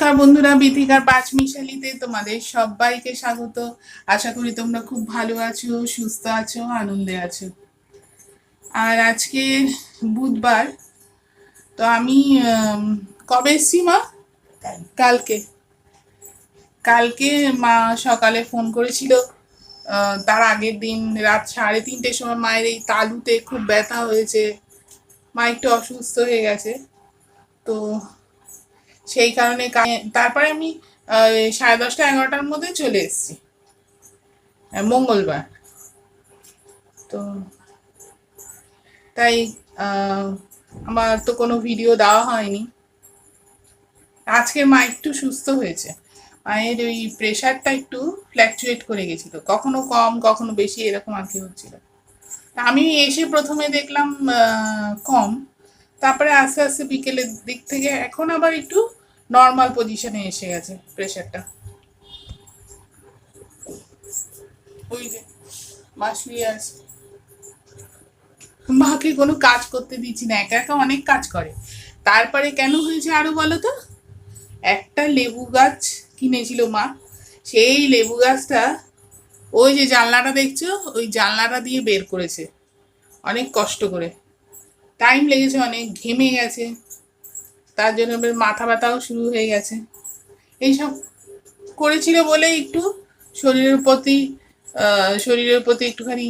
নমস্কার বন্ধুরা বিথিকার পাঁচ মিশালিতে তোমাদের সবাইকে স্বাগত। আশা করি তোমরা খুব ভালো আছো, সুস্থ আছো, আনন্দে আছো। আর আজকে বুধবার, তো আমি কবে এসছি মা? কালকে। কালকে মা সকালে ফোন করেছিল তার আগের দিন রাত সাড়ে তিনটের সময় মায়ের এই তালুতে খুব ব্যথা হয়েছে, মা একটু অসুস্থ হয়ে গেছে। তো সেই কারণে তারপরে আমি সাড়ে দশটা, এগারোটার মধ্যে চলে এসেছি। মঙ্গলবার। তো তাই আমার তো কোনো ভিডিও দেওয়া হয়নি। আজকে মা একটু সুস্থ হয়েছে। মায়ের ওই প্রেশারটা একটু ফ্ল্যাকচুয়েট করে গেছিল। কখনো কম, কখনো বেশি, এরকম আর কি হচ্ছিল। আমি এসে প্রথমে দেখলাম কম। তারপরে আস্তে আস্তে বিকেলের দিক থেকে এখন আবার একটু নর্মাল পজিশনে এসে গেছে প্রেশারটা ওই যে মাকে কোনো কাজ করতে দিচ্ছি না, একা একা অনেক কাজ করে। তারপরে কেন হয়েছে আরও বলো তো? একটা লেবু গাছ কিনেছিল মা, সেই লেবু গাছটা ওই যে জানলাটা দেখছ? ওই জানলাটা দিয়ে বের করেছে। অনেক কষ্ট করে। টাইম লেগেছে, অনেক ঘেমে গেছে। তার জন্য মাথা ব্যথাও শুরু হয়ে গেছে। এইসব করেছিল বলে একটু শরীরের প্রতি শরীরের প্রতি একটুখানি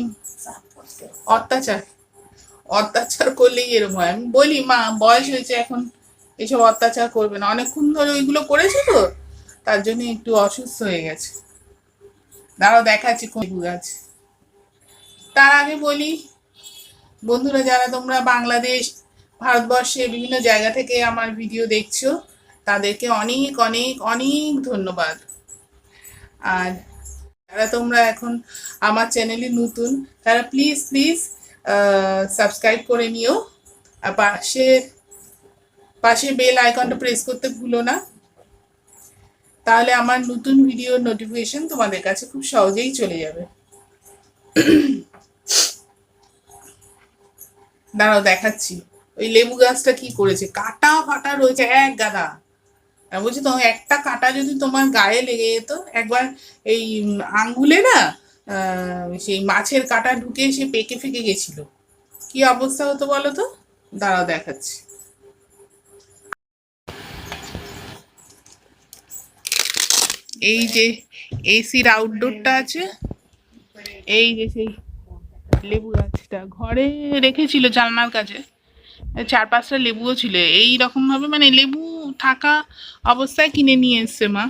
অত্যাচার। অত্যাচার করলেই এরকম হয়। আমি বলি, মা, বয়স হয়েছে এখন এইসব অত্যাচার করবে না। অনেকক্ষণ ধরে ওইগুলো করেছে তো, তার জন্য একটু অসুস্থ হয়ে গেছে। দাঁড়াও, দেখাচ্ছি কোন লেবু গাছ। তার আগে বলি, বন্ধুরা, যারা তোমরা বাংলাদেশ ভারতবর্ষে বিভিন্ন জায়গা থেকে আমার ভিডিও দেখছ, তাদেরকে অনেক অনেক অনেক ধন্যবাদ। আর যারা তোমরা এখন আমার চ্যানেলে নতুন, তারা প্লিজ প্লিজ সাবস্ক্রাইব করে নিও। আর পাশে পাশে বেল আইকনটা প্রেস করতে ভুলো না। তাহলে আমার নতুন ভিডিও নোটিফিকেশন তোমাদের কাছে খুব সহজেই চলে যাবে। দাঁড়াও, দেখাচ্ছি। ওই লেবু গাছটা কি করেছে? কাটা ফাটা রয়েছে, এক গাদা। বলছি তো একটা কাটা যদি তোমার গায়ে লেগে যেত, একবার এই আঙ্গুলে না সেই মাছের কাটা ঢুকে সে পেকে ফেকে গেছিল। কি অবস্থা হতো বলো তো? দাঁড়াও দেখাচ্ছি। এই যে এসির আউটডোরটা আছে, এই যে সেই লেবু গাছটা ঘরে রেখেছিল জানলার কাছে। চার পাঁচটা লেবুও ছিল। এই রকম ভাবে মানে লেবু থাকা অবস্থায় কিনে নিয়ে এসছে মা।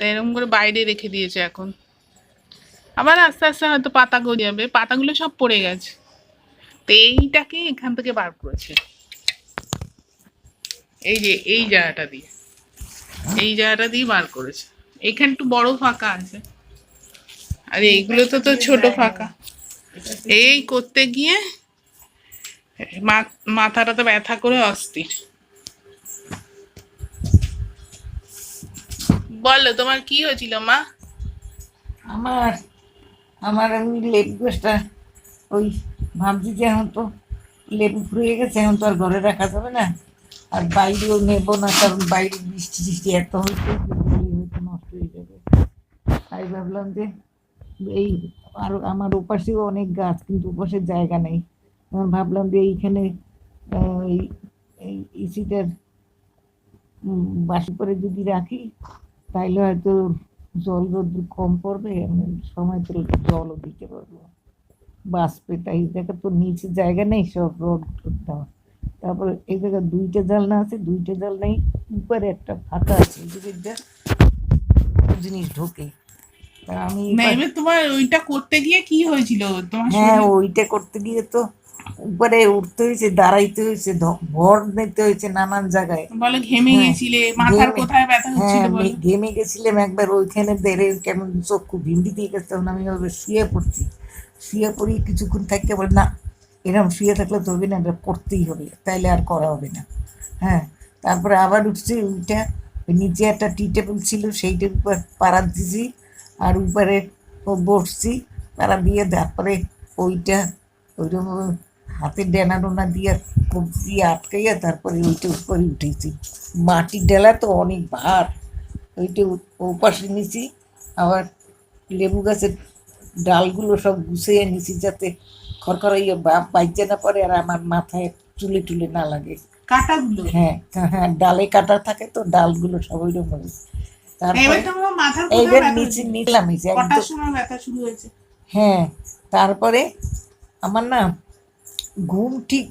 এরকম করে বাইরে রেখে দিয়েছে এখন। আবার আস্তে আস্তে হয়তো পাতা গড়ে যাবে। পাতাগুলো সব পড়ে গেছে। তো এইটাকে এখান থেকে বার করেছে। এই যে, এই জায়গাটা দিয়ে। এই জায়গাটা দিয়ে বার করেছে। এখানে একটু বড় ফাঁকা আছে। আর এইগুলো তো তো ছোট ফাঁকা। এই করতে গিয়ে মাথাটা তো ব্যথা করে অস্থির। বলো, তোমার কি হয়েছিল, মা? আমার আমার আমি লেবু গাছটা ওই ভাবছি যে এখন তো লেবু ফুরিয়ে গেছে, এখন তো আর ঘরে রাখা যাবে না। আর বাইরেও নেব না, কারণ বাইরে বৃষ্টি টিষ্টি এত হয়েছে নষ্ট হয়ে যাবে। তাই ভাবলাম যে এই আর আমার ওপাশেও অনেক গাছ, কিন্তু ওপাশে জায়গা নেই। আমি ভাবলাম যে এইখানে এই ইসিটার বাসি করে যদি রাখি, তাইলে হয়তো জল রোদ্দুর কম পড়বে সময় তো জলও দিতে পারব। বাঁচবে তাই জায়গা তো নিচে জায়গা নেই, সব রোড দেওয়া তারপরে এই জায়গায় দুইটা জালনা আছে, দুইটা জালনাই উপরে একটা ফাঁকা আছে, এই দিকে জিনিস ঢোকে। আমি এবার- এবার তোমার ওইটা করতে গিয়ে কি হয়েছিল? তোমার হ্যাঁ ওইটা করতে গিয়ে তো উপরে উঠতে হয়েছে দাঁড়াইতে হয়েছে ভর নিতে হয়েছে নানান জায়গায়। বলো ঘেমে হ্যাঁ, গেছিলে মাথার কোথায় ব্যথা হচ্ছিল হ্যাঁ বলো? ঘেমে গেছিলাম একবার ওইখানে দেড়ে কেমন চক্ষু ভিন্ডি দিয়ে গেছে তখন আমি ওইভাবে শুয়ে পড়ছি। শুয়ে পড়ি কিছুক্ষণ থাকতে বলে না এরকম শুয়ে থাকলে তো হবে না এটা করতেই হবে তাইলে আর করা হবে না। হ্যাঁ তারপরে আবার উঠছি ওইটা নিচে একটা টি টেবিল ছিল সেইটার উপর পাড়া দিছি আর উপরে বসছি। তারা দিয়ে তারপরে ওইটা ওইরকম হাতে ডেনা ডোনা দিয়ে দিয়ে আটকাইয়া তারপরে ওইটা উপরে উঠেছি। মাটির ডেলা তো অনেক ভার। ওইটা ওপাশে নিছি আবার লেবু গাছের ডালগুলো সব গুছিয়ে নিছি যাতে খড়খড়াইয়া বাপ বাইজে না পড়ে আর আমার মাথায় চুলে টুলে না লাগে। কাটাগুলো? হ্যাঁ হ্যাঁ ডালে কাটা থাকে তো ডালগুলো সব ওই এইবার নিচে নিলাম হ্যাঁ তারপরে আমার না ঘুম ঠিক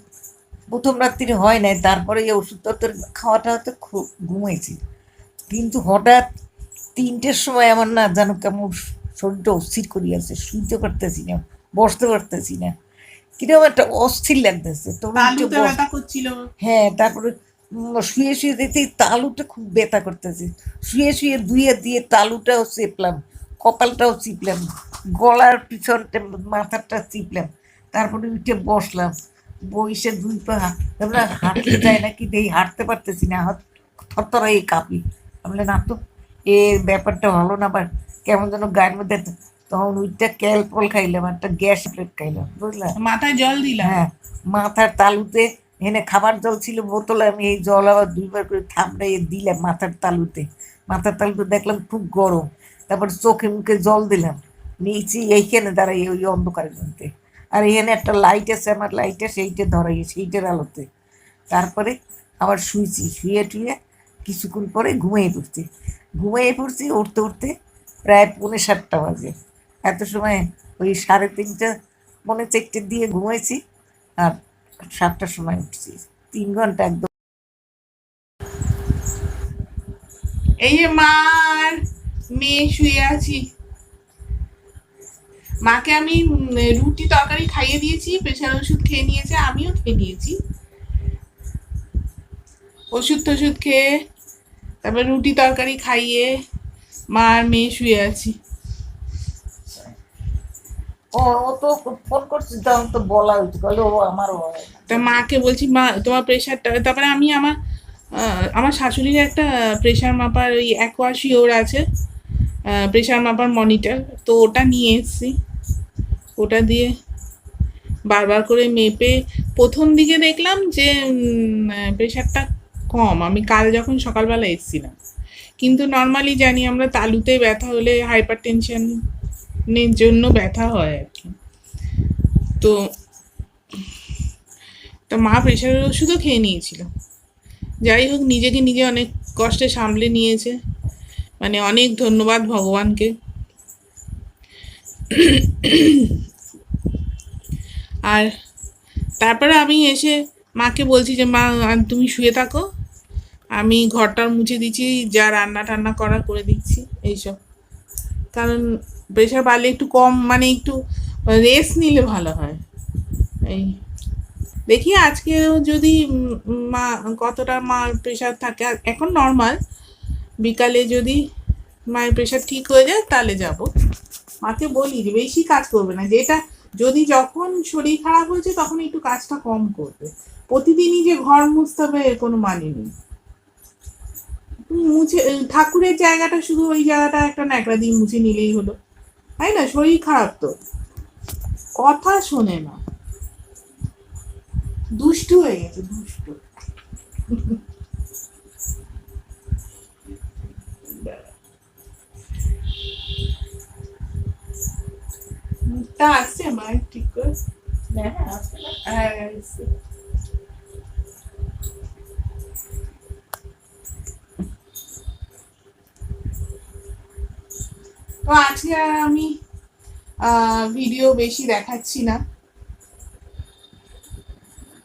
প্রথম রাত্রি হয় নাই তারপরে এই ওষুধপত্র খাওয়াটা হতে খুব ঘুমাইছি। কিন্তু হঠাৎ তিনটের সময় আমার না যেন কেমন শরীরটা অস্থির করিয়াছে শুইতে পারতেছি না বসতে পারতেছি না। কীরকম একটা অস্থির লাগতেছে তো হ্যাঁ তারপরে শুয়ে শুয়ে দেখতে তালুটা খুব ব্যথা করতেছে। শুয়ে শুয়ে দুয়ে দিয়ে তালুটাও চেপলাম কপালটাও চিপলাম গলার পিছনটা মাথাটা চিপলাম তারপরে উঠে বসলাম। বইসে দুই পা আমরা হাঁটতে যায় নাকি দেই হাঁটতে পারতেছি না হাত থরথরাই কাঁপি। আমি না তো এ ব্যাপারটা হলো না আবার কেমন যেন গায়ের মধ্যে তখন ওইটা ক্যালপল খাইলাম একটা গ্যাস প্লেট খাইলাম বুঝলাম মাথায় জল দিলাম হ্যাঁ মাথার তালুতে এনে খাবার জল ছিল, বোতলে, আমি এই জল আবার দুইবার করে থামড়াইয়ে দিলাম মাথার তালুতে। মাথার তালুতে দেখলাম খুব গরম। তারপর চোখে মুখে জল দিলাম। নিচে এইখানে দাঁড়াই ওই অন্ধকারের মধ্যে। আর এখানে একটা লাইট আছে, আমার লাইটে সেইটা ধরাই সেইটার আলোতে। তারপরে আবার শুয়েছি শুয়ে টুয়ে কিছুক্ষণ পরে ঘুমিয়ে পড়ছি। ঘুমিয়ে পড়ছি উঠতে উঠতে প্রায় পৌনে সাতটা বাজে। এত সময় ওই সাড়ে তিনটা, পৌনে চারটে দিয়ে ঘুমাইছি। আর সাতটার সময় উঠছি। তিন ঘণ্টা একদম। এই যে মার মেয়ে শুয়ে আছি। মাকে আমি রুটি তরকারি খাইয়ে দিয়েছি, প্রেশার ওষুধ খেয়ে নিয়েছে, আমিও খেয়ে নিয়েছি। ওষুধ টষুধ খেয়ে, তারপর রুটি তরকারি খাইয়ে মা আর মেয়ে শুয়ে আছি। ও তো ফোন করছি, তো বলা হয়েছে। বলে মাকে বলছি, মা, তোমার প্রেশারটা তারপরে আমি আমার আমার শাশুড়ির একটা প্রেশার মাপার ওই অ্যাকোয়াশিওর আছে প্রেশার মাপার মনিটর তো ওটা নিয়ে এসেছি। ওটা দিয়ে বারবার করে মেপে প্রথম দিকে দেখলাম যে প্রেশারটা কম। আমি কাল যখন সকালবেলা এসেছিলাম। কিন্তু নর্মালি জানি আমরা তালুতে ব্যথা হলে হাইপার টেনশনের জন্য ব্যথা হয় আর কি। তো, তা মা প্রেশারের ওষুধও খেয়ে নিয়েছিল। যাই হোক, নিজেকে নিজে অনেক কষ্টে সামলে নিয়েছে। মানে অনেক ধন্যবাদ ভগবানকে। আর তারপরে আমি এসে মাকে বলছি যে, মা তুমি শুয়ে থাকো। আমি ঘরটা মুছে দিচ্ছি, যা রান্না টান্না করা করে দিচ্ছি। এইসব। কারণ প্রেশার বাড়লে একটু কম মানে একটু রেস্ট নিলে ভালো হয়। এই দেখি আজকে যদি মা, কতটা মার প্রেশার থাকে, এখন নর্মাল বিকালে যদি মায়ের প্রেশার ঠিক হয়ে যায়, তাহলে যাব। মাকে বলি যে, বেশি কাজ করবে না, যেটা যদি যখন শরীর খারাপ হয়েছে, তখন একটু কাজটা কম করবে। প্রতিদিনই যে ঘর মুছতে হবে, এর কোনো মানে নেই। মুছে ঠাকুরের জায়গাটা শুধু ওই জায়গাটা একটা ন্যাকড়া দিয়ে মুছে নিলেই হলো। তাই না? শরীর খারাপ তো। কথা শোনে না। দুষ্টু হয়ে গেছে দুষ্টু। মুখটা আসছে মায়ের ঠিক করে। হ্যাঁ আসছে। তো আজকে আর আমি ভিডিও বেশি দেখাচ্ছি না।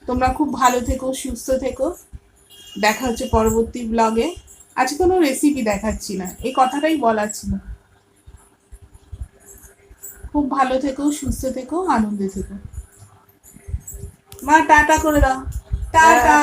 তোমরা খুব ভালো থেকো, সুস্থ থেকো। দেখা হচ্ছে পরবর্তী ব্লগে আজকে কোনো রেসিপি দেখাচ্ছি না। এই কথাটাই বলার ছিল। খুব ভালো থেকো, সুস্থ থেকো, আনন্দে থেকো। মা, টাটা করে দাও। টাটা।